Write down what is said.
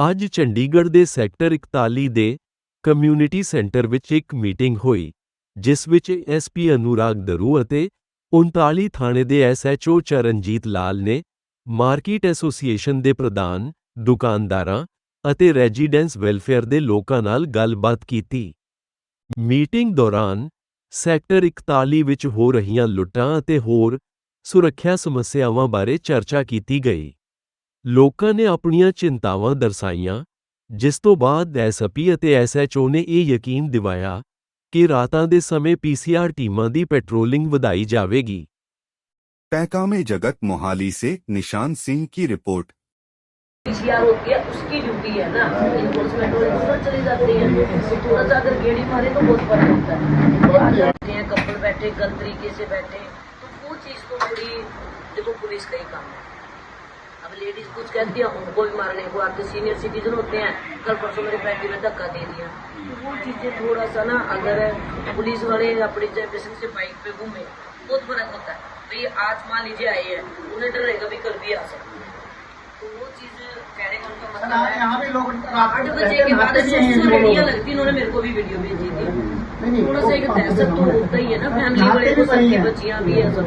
ਅੱਜ ਚੰਡੀਗੜ੍ਹ ਦੇ ਸੈਕਟਰ 41 ਦੇ ਕਮਿਊਨਿਟੀ ਸੈਂਟਰ ਵਿੱਚ ਇੱਕ ਮੀਟਿੰਗ ਹੋਈ, ਜਿਸ ਵਿੱਚ ਐਸਪੀ ਅਨੁਰਾਗ ਦਰੂ ਅਤੇ 39 ਥਾਣੇ ਦੇ ਐਸਐਚਓ ਚਰਨਜੀਤ ਲਾਲ ਨੇ ਮਾਰਕੀਟ ਐਸੋਸੀਏਸ਼ਨ ਦੇ ਪ੍ਰਧਾਨ, ਦੁਕਾਨਦਾਰਾਂ ਅਤੇ ਰੈਜ਼ੀਡੈਂਸ ਵੈਲਫੇਅਰ ਦੇ ਲੋਕਾਂ ਨਾਲ ਗੱਲਬਾਤ ਕੀਤੀ। ਮੀਟਿੰਗ ਦੌਰਾਨ ਸੈਕਟਰ 41 ਵਿੱਚ ਹੋ ਰਹੀਆਂ ਲੁੱਟਾਂ ਅਤੇ ਹੋਰ ਸੁਰੱਖਿਆ ਸਮੱਸਿਆਵਾਂ ਬਾਰੇ ਚਰਚਾ ਕੀਤੀ ਗਈ। ਲੋਕਾਂ ਨੇ ਆਪਣੀਆਂ ਚਿੰਤਾਵਾਂ ਦਰਸਾਈਆਂ ਜਿਸ ਤੋਂ ਬਾਅਦ ਐਸਪੀ ਅਤੇ ਐਸਐਚਓ ਨੇ ਇਹ ਯਕੀਨ ਦਿਵਾਇਆ ਕਿ ਰਾਤਾਂ ਦੇ ਸਮੇਂ ਪੀਸੀਆਰ ਟੀਮਾਂ ਦੀ ਪੈਟਰੋਲਿੰਗ ਵਧਾਈ ਜਾਵੇਗੀ पैकामे जगत मोहाली से निशान सिंह की रिपोर्ट पीसीआर होती है उसकी ड्यूटी है ना इन्फोर्समेंट वाले दूसरा चले जाते हैं तो थोड़ा सा अगर गेड़ी मारे तो बहुत फर्क होता है तो आ जाते हैं कपल बैठे गलत तरीके से बैठे तो वो चीज़ तो थोड़ी देखो पुलिस का ही काम है अब लेडीज़ कुछ कहती है उनको भी मारने को। आते सीनियर सिटीजन होते हैं कल परसों मेरे फैमिली में धक्का दे दिया। तो वो चीज़ें थोड़ा सा ना अगर पुलिस वाले अपनी जनरेशन से बाइक पे घूमे। बहुत फ़र्क होता है। भाई आज मान लीजिए आए हैं उन्हें डर रहेगा भी कल भी आ सकते तो वो चीज़ कहने का उनका मतलब है। आठ बजे के बाद। रेडियाँ लगती उन्होंने मेरे को भी वीडियो भेजी थी। थोड़ा सा एक दहशत तो होता ही है ना फैमिली वाले को सबकी है। बच्चियाँ भी है सब।